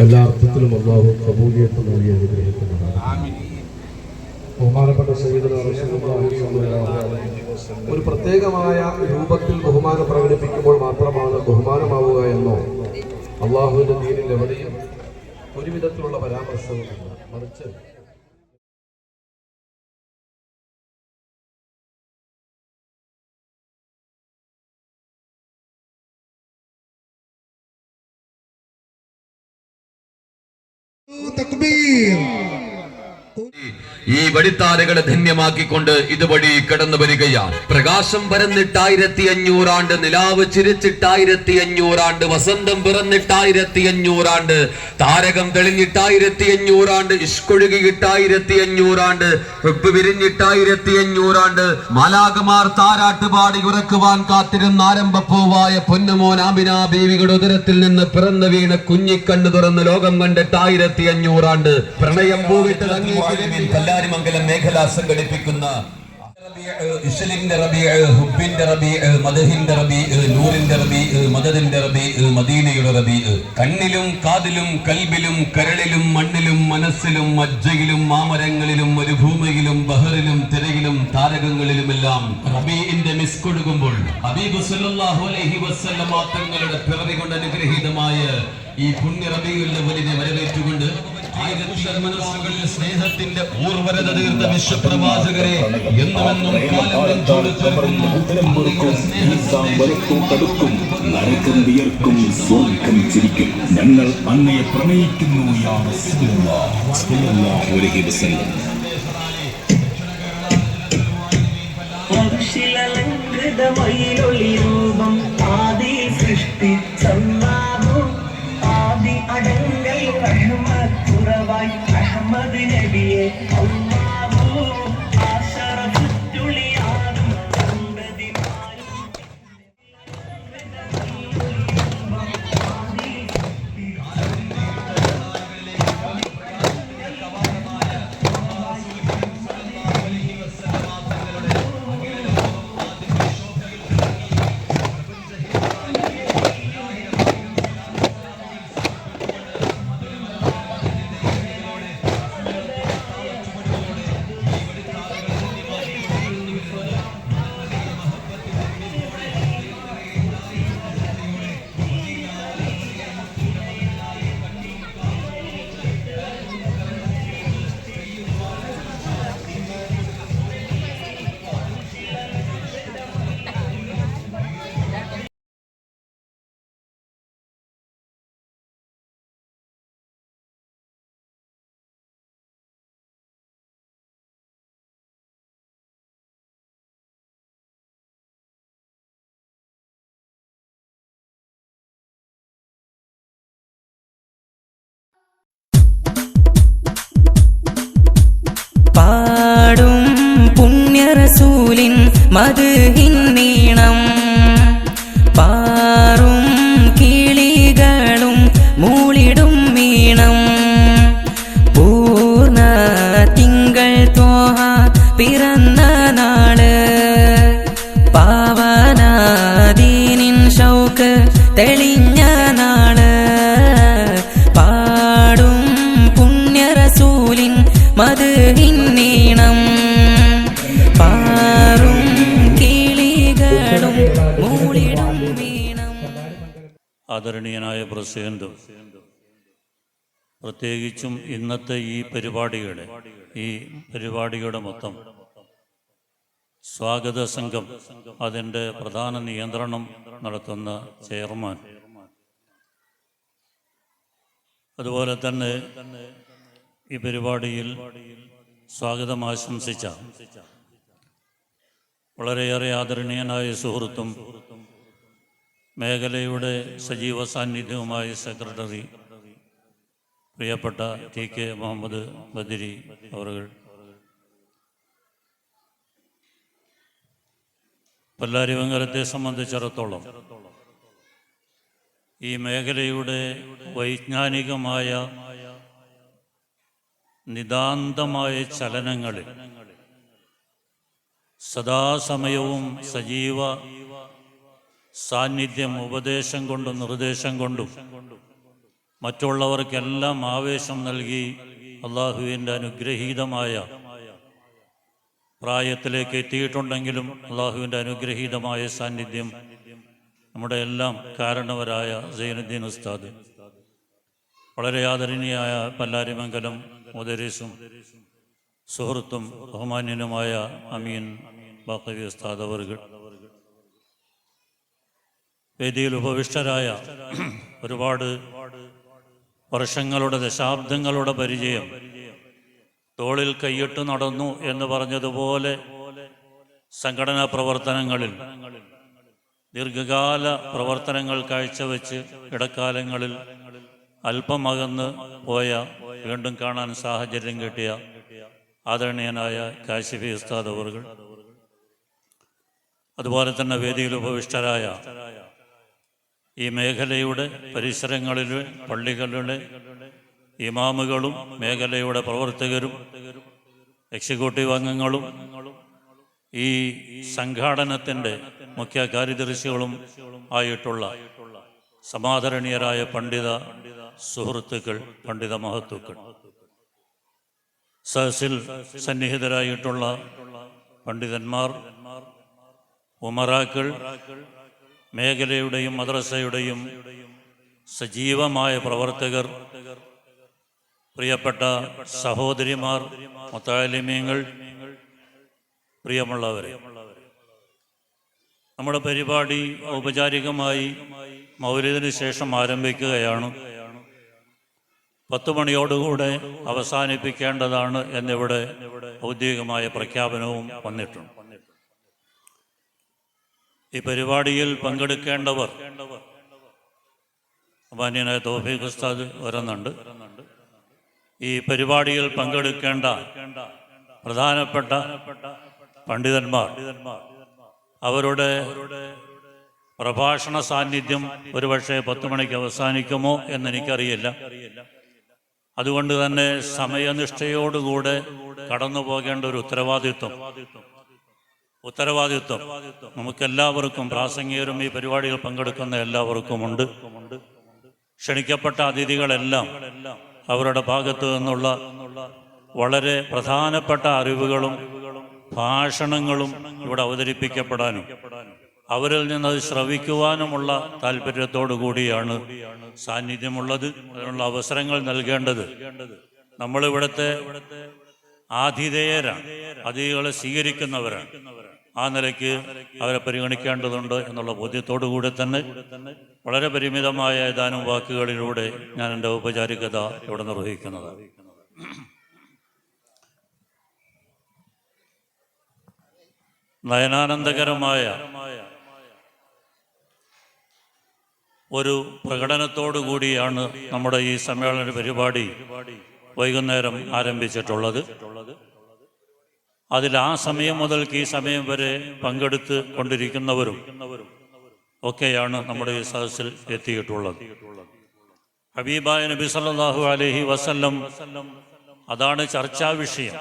എല്ലാ അർത്ഥത്തിലും അള്ളാഹു കബൂലിയത്ത് നൽകി അനുഗ്രഹിക്കുന്നതാണ് ഒരു പ്രത്യേകമായ രൂപത്തിൽ ബഹുമാനം പ്രകടിപ്പിക്കുമ്പോൾ മാത്രമാണ് ബഹുമാനമാവുക എന്നോ അള്ളാഹുവിന്റെ നീരിൽ എവിടെയും ഒരുവിധത്തിലുള്ള പരാമർശവും മറിച്ച് Takbir! ഈ വഴിത്താരകളെ ധന്യമാക്കിക്കൊണ്ട് ഇതുവഴി കടന്നു വരികയാണ്. പ്രകാശം പരന്നിട്ടായിരത്തി അഞ്ഞൂറാണ്ട് നിലാവ് ചിരിച്ചിട്ടായിരത്തി അഞ്ഞൂറാണ്ട് വസന്തം പിറന്നിട്ടായിരത്തി അഞ്ഞൂറാണ്ട് താരകം തെളിഞ്ഞിട്ടായിരത്തി അഞ്ഞൂറാണ്ട് ഇഷ്കൊഴുകിയിട്ടായിരത്തി അഞ്ഞൂറാണ്ട് വെപ്പ് വിരിഞ്ഞിട്ടായിരത്തി അഞ്ഞൂറാണ്ട് മാലാകുമാർ താരാട്ടുപാടി ഉറക്കുവാൻ കാത്തിരുന്ന ആരംഭപ്പൂവായ പൊന്നുമോൻ ആമിന ബീവിയുടെ ഉദരത്തിൽ നിന്ന് പിറന്നു വീണ കുഞ്ഞിക്കണ്ണു തുറന്ന് ലോകം കണ്ടിട്ടായിരത്തി അഞ്ഞൂറാണ്ട് പ്രണയം പൂവിട്ട് കല്ലാരിമംഗലം മേഖല സംഘടിപ്പിക്കുന്ന മദീനയുടെ. കണ്ണിലും കാതിലും കൽബിലും കരളിലും മണ്ണിലും മനസ്സിലും മജ്ജയിലും മാമരങ്ങളിലും മരുഭൂമിയിലും ബഹറിലും തിരയിലും താരകങ്ങളിലുമെല്ലാം റബീന്റെ മിസ് കൊടുക്കുമ്പോൾ സല്ലല്ലാഹു അലൈഹി വസല്ലമ തങ്ങളുടെ പിറവി കൊണ്ട് അനുഗ്രഹീതമായ ഈ പുണ്യ അവലിനെ വരവേറ്റുകൊണ്ട് മനസ്സുകളിൽ സ്നേഹത്തിന്റെ ഊർവരത തീർത്ത വിശ്വപ്രവാചകരെ എന്നുമെന്നും നരകം വിയർക്കും സ്വർഗം ചിരിക്കും. ഞങ്ങൾ അങ്ങയെ പ്രണയിക്കുന്നു അക്ഷരലങ്കൃതമയിലൊളി രൂപം ആദി സൃഷ്ടി Thank you. പുണ്യറസൂലിൻ മധുഹിന്നീണം പാറും കിളികളും മൂളിടും വീണം. പൂർണ തിങ്കൾ തോഹ പിറന്ന നാൾ. പാവനാദീനിൻ ഷൗക്ക് തെളിഞ്ഞ നാൾ. പാടും പുണ്യറസൂലിൻ മധുഹിന്നീണം ആദരണീയനായ പ്രസിഡന്റ് പ്രത്യേകിച്ചും ഇന്നത്തെ ഈ പരിപാടിയുടെ ഈ പരിപാടിയുടെ മൊത്തം സ്വാഗത സംഘം അതിന്റെ പ്രധാന നിയന്ത്രണം നടത്തുന്ന ചെയർമാൻ. അതുപോലെ തന്നെ ഈ പരിപാടിയിൽ സ്വാഗതം ആശംസിച്ച വളരെയേറെ ആദരണീയനായ സുഹൃത്തും മേഖലയുടെ സജീവ സാന്നിധ്യവുമായ സെക്രട്ടറി പ്രിയപ്പെട്ട ടി കെ മുഹമ്മദ് ബദിരി അവറുകൾ. പല്ലാരിവങ്കരത്തെ സംബന്ധിച്ചിടത്തോളം ഈ മേഖലയുടെ വൈജ്ഞാനികമായ നിതാന്തമായ ചലനങ്ങളിൽ സദാസമയവും സജീവ സാന്നിധ്യം ഉപദേശം കൊണ്ടും നിർദ്ദേശം കൊണ്ടും മറ്റുള്ളവർക്കെല്ലാം ആവേശം നൽകി അള്ളാഹുവിന്റെ അനുഗ്രഹീതമായ പ്രായത്തിലേക്ക് എത്തിയിട്ടുണ്ടെങ്കിലും അള്ളാഹുവിന്റെ അനുഗ്രഹീതമായ സാന്നിധ്യം നമ്മുടെ എല്ലാം കാരണവരായ സൈനുദ്ദീൻ ഉസ്താദ് വളരെ ആദരണീയായ പല്ലാരിമംഗലം മുദരീസും സുഹൃത്തും ബഹുമാന്യനുമായ അമീൻ ബാക്കവി ഉസ്താദ് അവർകൾ. വേദിയിൽ ഉപവിഷ്ടരായ ഒരുപാട് വർഷങ്ങളുടെ ദശാബ്ദങ്ങളുടെ പരിചയം തോളിൽ കൈയിട്ട് നടന്നു എന്ന് പറഞ്ഞതുപോലെ സംഘടനാ പ്രവർത്തനങ്ങളിൽ ദീർഘകാല പ്രവർത്തനങ്ങൾ കാഴ്ചവെച്ച് ഇടക്കാലങ്ങളിൽ അല്പം അകന്ന് പോയ വീണ്ടും കാണാൻ സാഹചര്യം കിട്ടിയ ആദരണീയനായ കാശിഫി ഉസ്താദ് അവർ അതുപോലെ തന്നെ വേദിയിൽ ഉപവിഷ്ടരായ ഈ മേഖലയുടെ പരിസരങ്ങളിലെ പള്ളികളിലെ ഇമാമുകളും മേഖലയുടെ പ്രവർത്തകരും എക്സിക്യൂട്ടീവ് അംഗങ്ങളും ഈ സംഘാടനത്തിന്റെ മുഖ്യ കാര്യദർശികളും ആയിട്ടുള്ള സമാദരണീയരായ പണ്ഡിത സുഹൃത്തുക്കൾ പണ്ഡിത മഹത്തുക്കൾ സഹസിൽ സന്നിഹിതരായിട്ടുള്ള പണ്ഡിതന്മാർ ഉമറാക്കൾ മേഖലയുടെയും മദ്രസയുടെയും സജീവമായ പ്രവർത്തകർ പ്രിയപ്പെട്ട സഹോദരിമാർ മുത്താലിമ്യങ്ങൾ പ്രിയമുള്ളവരെ. നമ്മുടെ പരിപാടി ഔപചാരികമായി മൗര്യത്തിന് ശേഷം ആരംഭിക്കുകയാണ്. പത്ത് മണിയോടുകൂടെ അവസാനിപ്പിക്കേണ്ടതാണ് എന്നിവിടെ ഔദ്യോഗികമായ പ്രഖ്യാപനവും വന്നിട്ടുണ്ട്. ഈ പരിപാടിയിൽ പങ്കെടുക്കേണ്ടവർ. മാന്യനായ തോഫീഖ് ഉസ്താദ് വരുന്നുണ്ട്. ഈ പരിപാടിയിൽ പങ്കെടുക്കേണ്ട പ്രധാനപ്പെട്ട പണ്ഡിതന്മാർ അവരുടെ പ്രഭാഷണ സാന്നിധ്യം ഒരുപക്ഷെ പത്ത് മണിക്ക് അവസാനിക്കുമോ എന്ന് എനിക്കറിയില്ല അതുകൊണ്ട് തന്നെ സമയനിഷ്ഠയോടുകൂടെ കടന്നു പോകേണ്ട ഒരു ഉത്തരവാദിത്വം ഉത്തരവാദിത്വം. നമുക്കെല്ലാവർക്കും പ്രാസംഗികരും ഈ പരിപാടിയിൽ പങ്കെടുക്കുന്ന എല്ലാവർക്കും ഉണ്ട് ക്ഷണിക്കപ്പെട്ട അതിഥികളെല്ലാം അവരുടെ ഭാഗത്തു നിന്നുള്ള വളരെ പ്രധാനപ്പെട്ട അറിവുകളും ഭാഷണങ്ങളും ഇവിടെ അവതരിപ്പിക്കപ്പെടാനും അവരിൽ നിന്നത് ശ്രവിക്കുവാനുമുള്ള താല്പര്യത്തോടു കൂടിയാണ് സാന്നിധ്യമുള്ളത്. അതിനുള്ള അവസരങ്ങൾ നൽകേണ്ടത് നമ്മളിവിടുത്തെ ആതിഥേയരാണ്. അതിഥികളെ സ്വീകരിക്കുന്നവരാണ്. ആ നിലയ്ക്ക് അവരെ പരിഗണിക്കേണ്ടതുണ്ട് എന്നുള്ള ബോധ്യത്തോടു കൂടി തന്നെ വളരെ പരിമിതമായ ഏതാനും വാക്കുകളിലൂടെ ഞാൻ എന്റെ ഔപചാരികത ഇവിടെ നിർവഹിക്കുന്നത്. നയനാനന്ദകരമായ ഒരു പ്രകടനത്തോടു കൂടിയാണ് നമ്മുടെ ഈ സമ്മേളന പരിപാടി വൈകുന്നേരം ആരംഭിച്ചിട്ടുള്ളത്. അതിൽ ആ സമയം മുതൽക്ക് ഈ സമയം വരെ പങ്കെടുത്ത് കൊണ്ടിരിക്കുന്നവരും ഒക്കെയാണ് നമ്മുടെ ഈ സദസ്സിൽ എത്തിയിട്ടുള്ളത്. ഹബീബായ നബി സല്ലാഹു അലഹി വസല്ലം അതാണ് ചർച്ചാ വിഷയം.